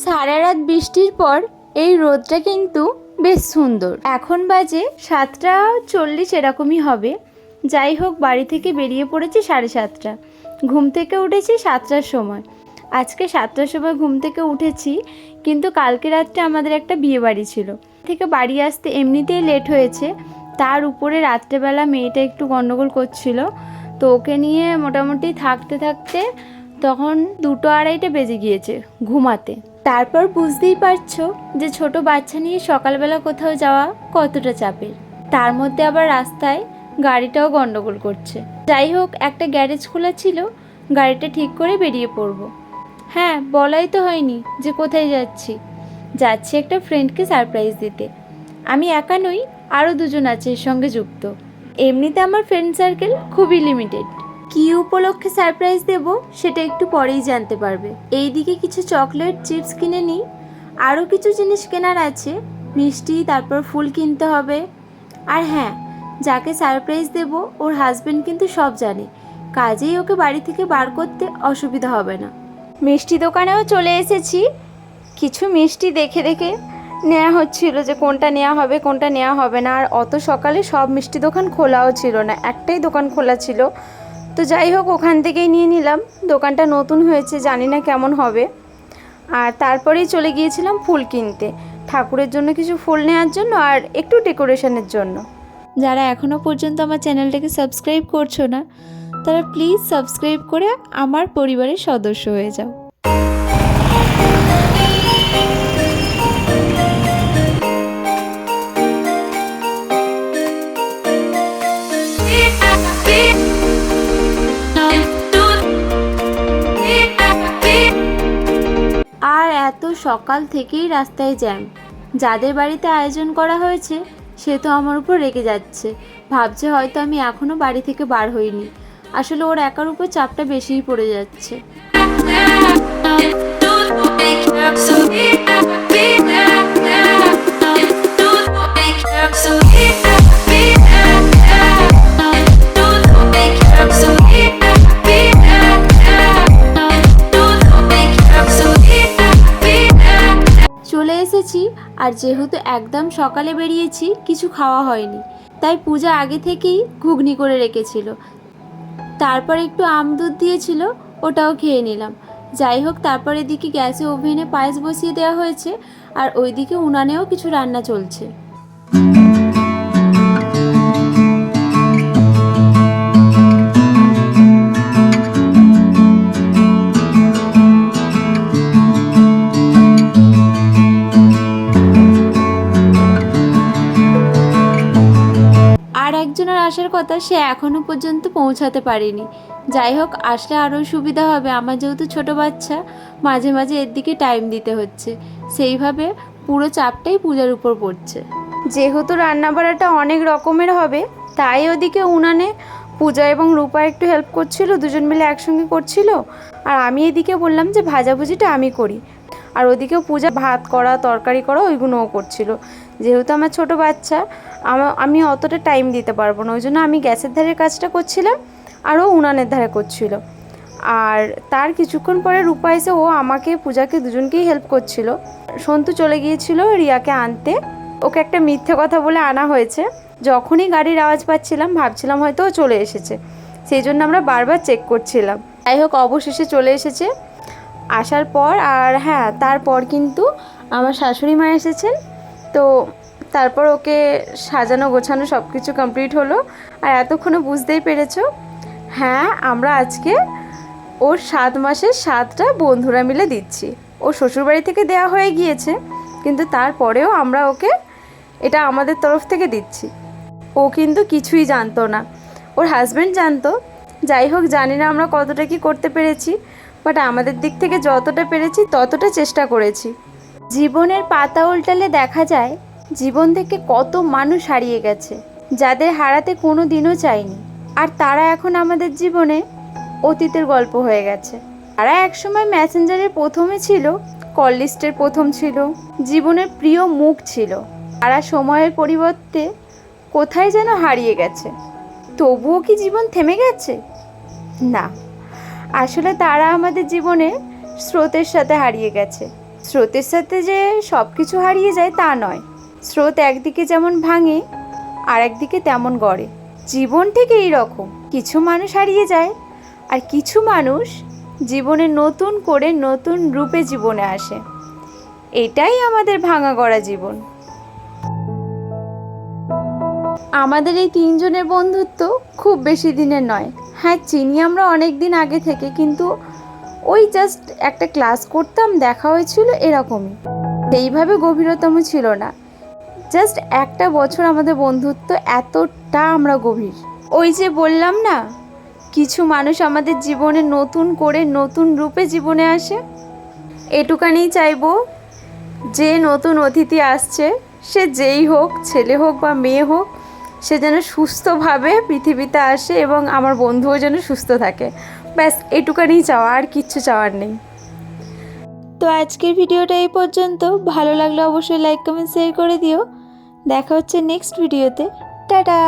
সারা রাত বৃষ্টির পর এই রোদটা কিন্তু বেশ সুন্দর। এখন বাজে সাতটা চল্লিশ এরকমই হবে। যাই হোক, বাড়ি থেকে বেরিয়ে পড়েছি সাড়ে সাতটা। ঘুম থেকে উঠেছি সাতটার সময়। আজকে সাতটার সময় ঘুম থেকে উঠেছি, কিন্তু কালকে রাত্রে আমাদের একটা বিয়ে বাড়ি ছিল। থেকে বাড়ি আসতে এমনিতেই লেট হয়েছে। তার উপরে রাত্রেবেলা মেয়েটা একটু গন্ডগোল করছিল। তো ওকে নিয়ে মোটামুটি থাকতে থাকতে তখন দুটো আড়াইটে বেজে গিয়েছে ঘুমাতে। তারপর বুঝতেই পারছ যে ছোট বাচ্চা নিয়ে সকালবেলা কোথাও যাওয়া কতটা চাপের। তার মধ্যে আবার রাস্তায় গাড়িটাও গন্ডগোল করছে। যাই হোক, একটা গ্যারেজ খোলা ছিল, গাড়িটা ঠিক করে বেরিয়ে পড়ব। হ্যাঁ বলাই তো হয়নি যে কোথায় যাচ্ছি। যাচ্ছি একটা ফ্রেন্ডকে সারপ্রাইজ দিতে। আমি একা নই, আরও দুজন আছে এর সঙ্গে যুক্ত। এমনিতে আমার ফ্রেন্ড সার্কেল খুবই লিমিটেড কী উপলক্ষে সারপ্রাইজ দেব সেটা একটু পরেই জানতে পারবে। এইদিকে কিছু চকলেট চিপস কিনে নিই। আরও কিছু জিনিস কেনার আছে। মিষ্টি, তারপর ফুল কিনতে হবে। আর হ্যাঁ যাকে সারপ্রাইজ দেব, ওর হাজবেন্ড কিন্তু সব জানে। কাজেই ওকে বাড়ি থেকে বার করতে অসুবিধা হবে না। মিষ্টি দোকানেও চলে এসেছি। কিছু মিষ্টি দেখে দেখে নেওয়া হচ্ছিল যে কোনটা নেওয়া হবে, কোনটা নেওয়া হবে না। আর অত সকালে সব মিষ্টি দোকান খোলাও ছিল না। একটাই দোকান খোলা ছিল। তো যাই হোক, ওখান থেকেই নিয়ে নিলাম। দোকানটা নতুন হয়েছে, জানি না কেমন হবে। আর তারপরেই চলে গিয়েছিলাম ফুল কিনতে। ঠাকুরের জন্য কিছু ফুল নেওয়ার জন্য আর একটু ডেকোরেশনের জন্য। যারা এখনও পর্যন্ত আমার চ্যানেলটাকে সাবস্ক্রাইব করছ না, তারা প্লিজ সাবস্ক্রাইব করে আমার পরিবারের সদস্য হয়ে যাও। সকাল থেকেই রাস্তায় জ্যাম। যাদের বাড়িতে আয়োজন করা হয়েছে, সে তো আমার উপর রেগে যাচ্ছে। ভাবছে হয়তো আমি এখনও বাড়ি থেকে বার হইনি। আসলে ওর একার উপর চাপটা বেশিই পড়ে যাচ্ছে। চলে এসেছি আর যেহেতু একদম সকালে বেরিয়েছি, কিছু খাওয়া হয়নি। তাই পূজা আগে থেকেই ঘুগনি করে রেখেছিল। তারপর একটু আম দুধ দিয়েছিল, ওটাও খেয়ে নিলাম। যাই হোক তারপর এদিকে গ্যাসে ওভেনে পায়েস বসিয়ে দেওয়া হয়েছে আর ওইদিকে উনানেও কিছু রান্না চলছে। একজনের আসার কথা সে এখনও পর্যন্ত পৌঁছাতে পারেনি। যাই হোক, আসলে আরও সুবিধা হবে। আমার যেহেতু ছোট বাচ্চা, মাঝে মাঝে এর দিকে টাইম দিতে হচ্ছে। সেইভাবে পুরো চাপটাই পূজার উপর পড়ছে। যেহেতু রান্না রান্নাবাড়াটা অনেক রকমের হবে, তাই ওদিকে উনানে পূজা এবং রূপা একটু হেল্প করছিল, দুজন মিলে একসঙ্গে করছিল। আর আমি এদিকে বললাম যে ভাজাভুজিটা আমি করি। আর ওদিকে পূজা ভাত করা, তরকারি করা, ওইগুলোও করছিল। যেহেতু আমার ছোট বাচ্চা, আমা- অতটা টাইম দিতে পারব না। ওই জন্য আমি গ্যাসের ধারের কাজটা করছিলাম, আর ও উনানের ধারে করছিল। আর তার কিছুক্ষণ পরে রূপা এসে ও আমাকে, পূজাকে দুজনকেই হেল্প করছিল। সন্তু চলে গিয়েছিল রিয়াকে আনতে। ওকে একটা মিথ্যে কথা বলে আনা হয়েছে। যখনই গাড়ির আওয়াজ পাচ্ছিলাম, ভাবছিলাম হয়তো ও চলে এসেছে। সেই জন্য আমরা বারবার চেক করছিলাম। যাই হোক, অবশেষে চলে এসেছে। আসার পর, আর হ্যাঁ তারপর কিন্তু আমার শাশুড়ি মা এসেছেন। তো তারপর ওকে সাজানো গোছানো সব কিছু কমপ্লিট হলো। আর এতক্ষণে বুঝতেই পেরেছ? হ্যাঁ আমরা আজকে ওর সাত মাসের সাতটা বন্ধুরা মিলে দিচ্ছি। ও শ্বশুরবাড়ি থেকে দেওয়া হয়ে গিয়েছে, কিন্তু তারপরেও আমরা ওকে এটা আমাদের তরফ থেকে দিচ্ছি। ও কিন্তু কিছুই জানতো না। ওর হাজব্যান্ড জানতো। যাই হোক, জানি না আমরা কতটা কি করতে পেরেছি বাট আমাদের দিক থেকে যতটা পেরেছি ততটা চেষ্টা করেছি। জীবনের পাতা উল্টালে দেখা যায় জীবন থেকে কত মানুষ হারিয়ে গেছে, যাদের হারাতে কোনো দিনও চাইনি। আর তারা এখন আমাদের জীবনে অতীতের গল্প হয়ে গেছে। তারা একসময় ম্যাসেঞ্জারের প্রথমে ছিল, কল লিস্টের প্রথম ছিল, জীবনের প্রিয় মুখ ছিল। তারা সময়ের পরিবর্তে কোথায় যেন হারিয়ে গেছে। তবুও কি জীবন থেমে গেছে? না। আসলে তারা আমাদের জীবনে স্রোতের সাথে হারিয়ে গেছে। স্রোতের সাথে যে সব কিছু হারিয়ে যায় তা নয়। স্রোত একদিকে যেমন ভাঙে আর একদিকে তেমন গড়ে। জীবন ঠিক এই রকম কিছু মানুষ হারিয়ে যায়, আর কিছু মানুষ জীবনে নতুন করে নতুন রূপে জীবনে আসে। এটাই আমাদের ভাঙা গড়া জীবন। আমাদের এই তিনজনের বন্ধুত্ব খুব বেশি দিনের নয়। হ্যাঁ চিনি আমরা অনেক দিন আগে থেকে, কিন্তু ওই জাস্ট একটা ক্লাস করতাম, দেখা হয়েছিল এরকমই। সেইভাবে গভীরতম ছিল না। জাস্ট একটা বছর আমাদের বন্ধুত্ব এতটা আমরা গভীর। ওই যে বললাম না, কিছু মানুষ আমাদের জীবনে নতুন করে নতুন রূপে জীবনে আসে। এটুকানেই চাইব, যে নতুন অতিথি আসছে, সে যেই হোক, ছেলে হোক বা মেয়ে হোক, সে যেন সুস্থভাবে পৃথিবীতে আসে এবং আমার বন্ধুও যেন সুস্থ থাকে। ব্যাস এটুকানি চাওয়া, আর কিচ্ছু চাওয়ার নেই। তো আজকের ভিডিওটা এই পর্যন্ত। ভালো লাগলে অবশ্যই লাইক কমেন্ট শেয়ার করে দিও। দেখা হচ্ছে নেক্সট ভিডিওতে টাটা!